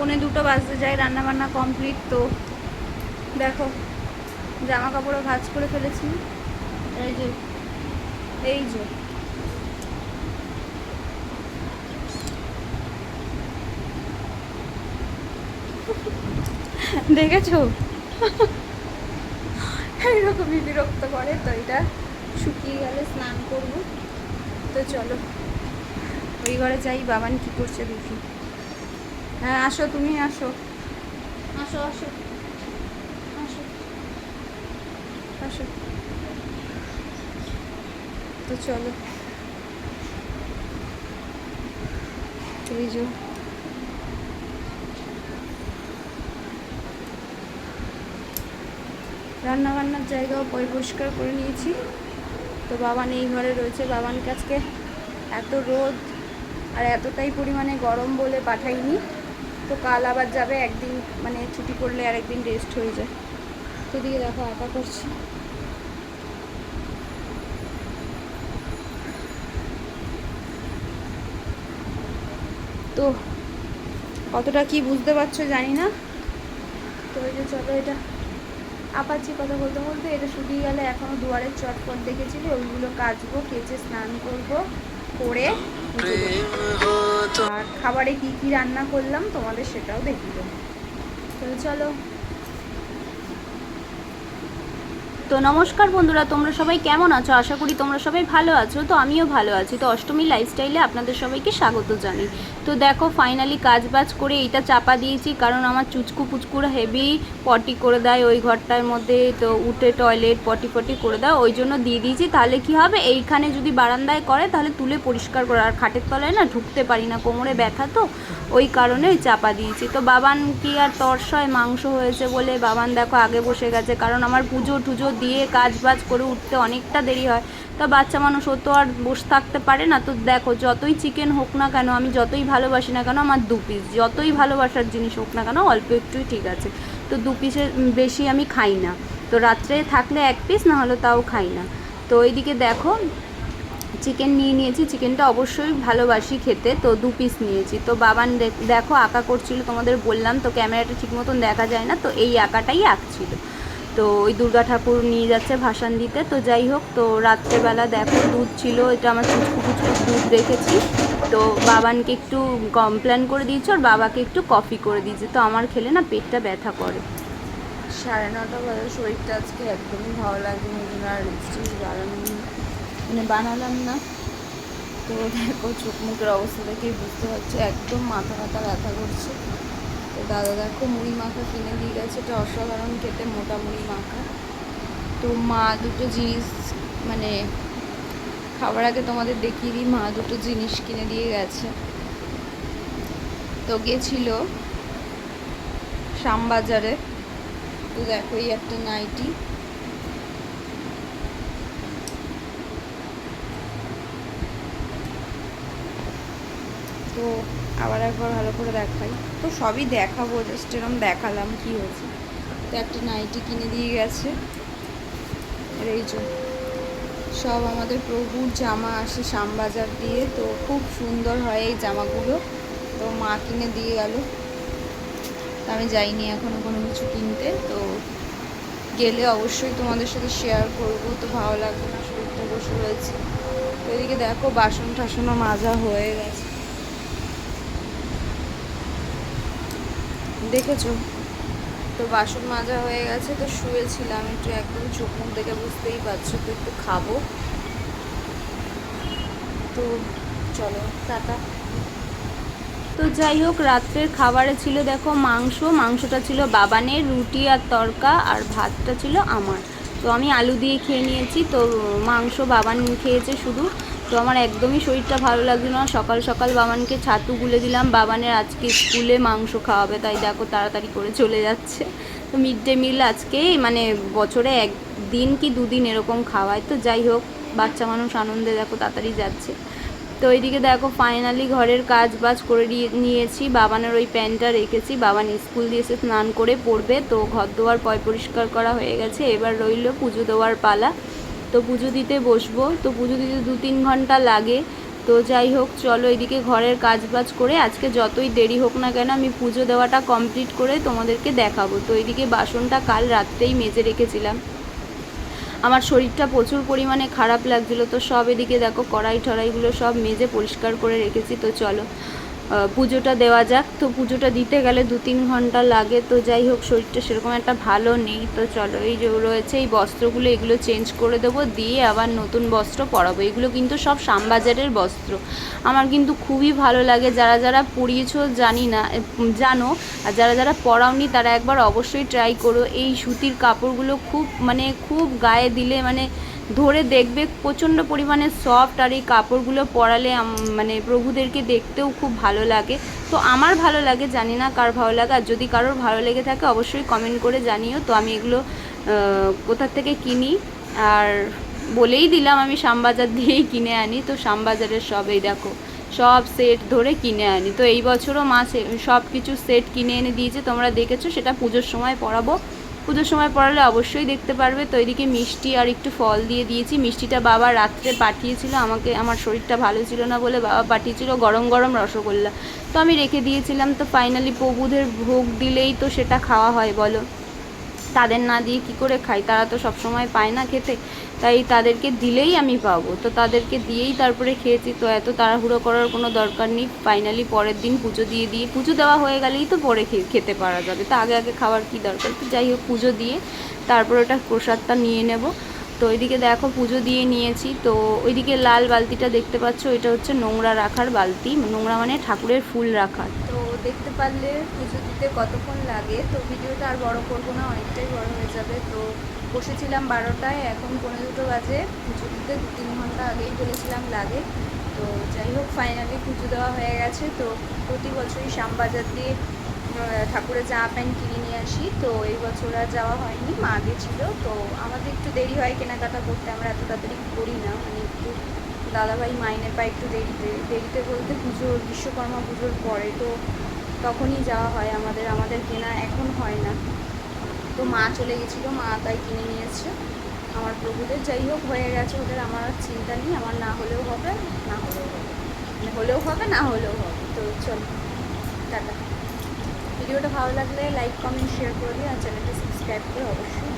পৌনে দুটো বাজতে যায় রান্না বান্না কমপ্লিট তো। দেখো জামা কাপড়ও ভাজ করে ফেলেছি। এই যে এই যে। দেখেছ? এইরকমই বিরক্ত করে, তো এটা শুকিয়ে গেলে স্নান করব। তো চলো, ওই ঘরে যাই, বাবান কি করছে দেখি। হ্যাঁ আসো তুমি আসো। আসো আসো। আসো। আসো। তো চলো। এই যে রান্না বান্নার জায়গাও পরিষ্কার করে নিয়েছি। তো বাবান এই ঘরে রয়েছে। বাবান কাছকে এত রোদ আর এতটাই পরিমাণে গরম বলে পাঠাইনি। তো কাল আবার যাবে, একদিন মানে ছুটি করলে আর একদিন রেস্ট হয়ে যায়। তো দিকে দেখো একা করছি। তো কতটা কি বুঝতে পারছ জানি না। তো ওই যে চলো এটা আপাচ্ছি কথা বলতে বলতে এটা শুকিয়ে গেলে এখনও দুয়ারের চটপট দেখেছিলে, ওইগুলো কাচবো, কেচে স্নান করব, করে। আর খাবারে কি কি রান্না করলাম তোমাদের সেটাও দেখিয়ে দেবো। তো চলো। তো নমস্কার বন্ধুরা, তোমরা সবাই কেমন আছো? আশা করি তোমরা সবাই ভালো আছো। তো আমিও ভালো আছি। তো অষ্টমী লাইফস্টাইলে আপনাদের সবাইকে স্বাগত জানাই। তো দেখো ফাইনালি কাজ বাজ করে এইটা চাপা দিয়েছি, কারণ আমার চুচকু পুচকুর হেভি পটি করে দেয় ওই ঘরটার মধ্যে। তো উঠে টয়লেট পটি পটি করে দেয়, ওই জন্য দিয়ে দিয়েছি। তাহলে কি হবে? এইখানে যদি বারান্দায় করে, তাহলে তুলে পরিষ্কার করে, আর খাটের তলায় না ঢুকতে পারি না, কোমরে ব্যথা তো, ওই কারণে চাপা দিয়েছি। তো বাবান কি আর তরসয় মাংস হয়েছে বলে, বাবান দেখো আগে বসে গেছে, কারণ আমার পুজো টুজো দিয়ে কাজ বাজ করে উঠতে অনেকটা দেরি হয়। তো বাচ্চা মানুষ ও তো আর বসে থাকতে পারে না। তো দেখো, যতই চিকেন হোক না কেন, আমি যতই ভালোবাসি না কেন, আমার দু পিস যতই ভালোবাসার জিনিস হোক না কেন, অল্প একটুই ঠিক আছে। তো দু পিসের বেশি আমি খাই না। তো রাত্রে থাকলে এক পিস না হলে তাও খাই না। তো এইদিকে দেখো চিকেন নিয়ে নিয়েছি। চিকেনটা অবশ্যই ভালোবাসি খেতে, তো দু পিস নিয়েছি। তো বাবান দেখো, আঁকা করছিল তোমাদের বললাম, তো ক্যামেরাটা ঠিক মতন দেখা যায় না, তো এই আঁকাটাই আঁকছিল তো ওই দুর্গা ঠাকুর নিয়ে যাচ্ছে ভাসান দিতে। তো যাই হোক, তো রাত্রেবেলা দেখো দুধ ছিল, এটা আমার কুচকু কুচকু দুধ রেখেছি। তো বাবানকে একটু কমপ্লেন করে দিয়েছি, আর বাবাকে একটু কফি করে দিয়েছি। তো আমার খেলে না পেটটা ব্যথা করে। সাড়ে নটা বাজে, শরীরটা আজকে একদমই ভালো লাগছে না ওই জন্য আর মানে বানালাম না। তো দেখো চোখ মুখের অবস্থা দেখেই বুঝতে পারছি, একদম মাথা ব্যথা ব্যথা করছে। তো দাদা দেখো মুড়ি মাখা কিনে দিয়ে গেছে, এটা অসাধারণ খেতে, মোটা মুড়ি মাখা। তো মা দুটো জিনিস মানে খাবার আগে তোমাদের দেখিয়ে দিই, মা দুটো জিনিস কিনে দিয়ে গেছে। তো গেছিল শ্যামবাজারে। তো দেখো, এই একটা নাইটি। তো আবার একবার ভালো করে দেখাই। তো সবই দেখাবো জাস্ট এরকম দেখালাম কি হয়েছে। তো একটা নাইটি কিনে দিয়ে গেছে। আর এই যে, সব আমাদের প্রভুর জামা আসে শ্যামবাজার দিয়ে, তো খুব সুন্দর হয় এই জামাগুলো। তো মা কিনে দিয়ে গেল। আমি যাইনি এখনও কোনো কিছু কিনতে, তো গেলে অবশ্যই তোমাদের সাথে শেয়ার করব। তো ভালো লাগবে না, শরীরটা বসে রয়েছে। তো এদিকে দেখো বাসন টাসনও মাজা হয়ে গেছে। দেখেছ? তো বাসন মাজা হয়ে গেছে, তো শুয়েছিলাম। একটু একদম চোখ মুখ দেখে বুঝতেই পারছ, তো একটু খাব। তো চলো, টাটা। তো যাই হোক, রাত্রের খাবারে ছিল দেখো মাংস। মাংসটা ছিল বাবানের, রুটি আর তরকা, আর ভাতটা ছিল আমার। তো আমি আলু দিয়ে খেয়ে নিয়েছি, তো মাংস বাবান খেয়েছে শুধু। তো আমার একদমই শরীরটা ভালো লাগছিল না। সকাল সকাল বাবানকে ছাতু গুলে দিলাম। বাবানের আজকে স্কুলে মাংস খাওয়াবে, তাই দেখো তাড়াতাড়ি করে চলে যাচ্ছে। তো মিড ডে মিল আজকেই মানে বছরে একদিন কি দুদিন এরকম খাওয়ায়। তো যাই হোক, বাচ্চা মানুষ আনন্দে দেখো তাড়াতাড়ি যাচ্ছে। তো ওইদিকে দেখো ফাইনালি ঘরের কাজ বাজ করে নিয়েছি। বাবানের ওই প্যান্টটা রেখেছি। বাবান স্কুল দিয়ে এসে স্নান করে পড়বে। তো ঘর দোয়ার পয় পরিষ্কার করা হয়ে গেছে। এবার রইল পুজো দেওয়ার পালা। তো পুজো দিতে বসবো। তো পুজো দিতে দু তিন ঘণ্টা লাগে। তো যাই হোক, চলো এদিকে ঘরের কাজ বাজ করে আজকে যতই দেরি হোক না কেন আমি পুজো দেওয়াটা কমপ্লিট করে তোমাদেরকে দেখাবো। তো এদিকে বাসনটা কাল রাত্রেই মেজে রেখেছিলাম। আমার শরীরটা প্রচুর পরিমাণে খারাপ লাগছিল। তো সব এদিকে দেখো কড়াই টড়াইগুলো সব মেজে পরিষ্কার করে রেখেছি। তো চলো পুজোটা দেওয়া যাক। তো পুজোটা দিতে গেলে দু তিন ঘণ্টা লাগে। তো যাই হোক, শরীরটা সেরকম একটা ভালো নেই। তো চলো, এই যে রয়েছে, এই বস্ত্রগুলো, এগুলো চেঞ্জ করে দেবো। দিয়ে আবার নতুন বস্ত্র পরাবো। এগুলো কিন্তু সব শ্যামবাজারের বস্ত্র। আমার কিন্তু খুবই ভালো লাগে। যারা যারা পরিয়েছ, জানি না জানো, আর যারা যারা পরাওনি, তারা একবার অবশ্যই ট্রাই করো। এই সুতির কাপড়গুলো খুব মানে খুব গায়ে দিলে মানে ধরে দেখবে প্রচণ্ড পরিমাণে সফট আর এই কাপড়গুলো পরালে মানে প্রভুদেরকে দেখতেও খুব ভালো লাগে। তো আমার ভালো লাগে, জানি না কার ভালো লাগে, আর যদি কারোর ভালো লেগে থাকে অবশ্যই কমেন্ট করে জানিও। তো আমি এগুলো কোথার থেকে কিনি? আর বলেই দিলাম আমি শ্যামবাজার দিয়েই কিনে আনি। তো শ্যামবাজারের সব, এই দেখো, সব সেট ধরে কিনে আনি। তো এই বছরও মা সব কিছু সেট কিনে এনে দিয়েছে। তোমরা দেখেছ, সেটা পুজোর সময় পরাবো। পুজোর সময় পড়ালে অবশ্যই দেখতে পারবে। তো এদিকে মিষ্টি আর একটু ফল দিয়ে দিয়েছি। মিষ্টিটা বাবা রাত্রে পাঠিয়েছিল। আমাকে, আমার শরীরটা ভালো ছিল না বলে বাবা পাঠিয়েছিল গরম গরম রসগোল্লা। তো আমি রেখে দিয়েছিলাম। তো ফাইনালি প্রভুদের ভোগ দিলেই তো সেটা খাওয়া হয়, বলো। তাদের না দিয়ে কি করে খাই? তারা তো সব সময় পায় না খেতে। তাই তাদেরকে দিলেই আমি পাবো। তো তাদেরকে দিয়েই তারপরে খেয়েছি। তো এত তাড়াহুড়ো করার কোনো দরকার নেই। ফাইনালি পরের দিন পুজো দিয়ে দিয়ে, পুজো দেওয়া হয়ে গেলেই তো পরে খেতে পারা যাবে। তো আগে আগে খাওয়ার কি দরকার? তো যাই হোক, পুজো দিয়ে তারপর ওটা প্রসাদটা নিয়ে নেব। তো ওইদিকে দেখো, পুজো দিয়ে নিয়েছি। তো ওইদিকে লাল বালতিটা দেখতে পাচ্ছ এটা হচ্ছে নোংরা রাখার বালতি। নোংরা মানে ঠাকুরের ফুল রাখার তো দেখতে পারলে পুজো দিতে কতক্ষণ লাগে? তো ভিডিওটা আর বড় করব না, অনেকটাই বড় হয়ে যাবে। তো বসেছিলাম বারোটায়, এখন পনেরো দুটো বাজে। পুজো দিতে দু তিন ঘণ্টা আগেই বলেছিলাম লাগে। তো যাই হোক ফাইনালি পুজো দেওয়া হয়ে গেছে। তো প্রতি বছরই শ্যামবাজার দিয়ে ঠাকুরের জামা প্যান্ট কিনে নিয়ে আসি। তো এই বছর আর যাওয়া হয়নি, মা গেছিল। তো আমাদের একটু দেরি হয় কেনাকাটা করতে, আমরা এত তাড়াতাড়ি করি না। মানে একটু দাদাভাই মাইনে পায় একটু দেরিতে দেরিতে বলতে পুজোর, বিশ্বকর্মা পুজোর পরে, তো তখনই যাওয়া হয় আমাদের আমাদের কেনা এখন হয় না। তো মা চলে গেছিল, মা তাই কিনে নিয়েছে আমার প্রভুদের যাই হোক হয়ে গেছে, ওদের আমার আর চিন্তা নেই, আমার না হলেও হবে, না হলেও হবে। মানে হলেও হবে, না হলেও হবে। তো চলো, টাটা। ভিডিওটা ভালো লাগলে লাইক কমেন্ট শেয়ার করে দিও, আর চ্যানেলটা সাবস্ক্রাইব করে অবশ্যই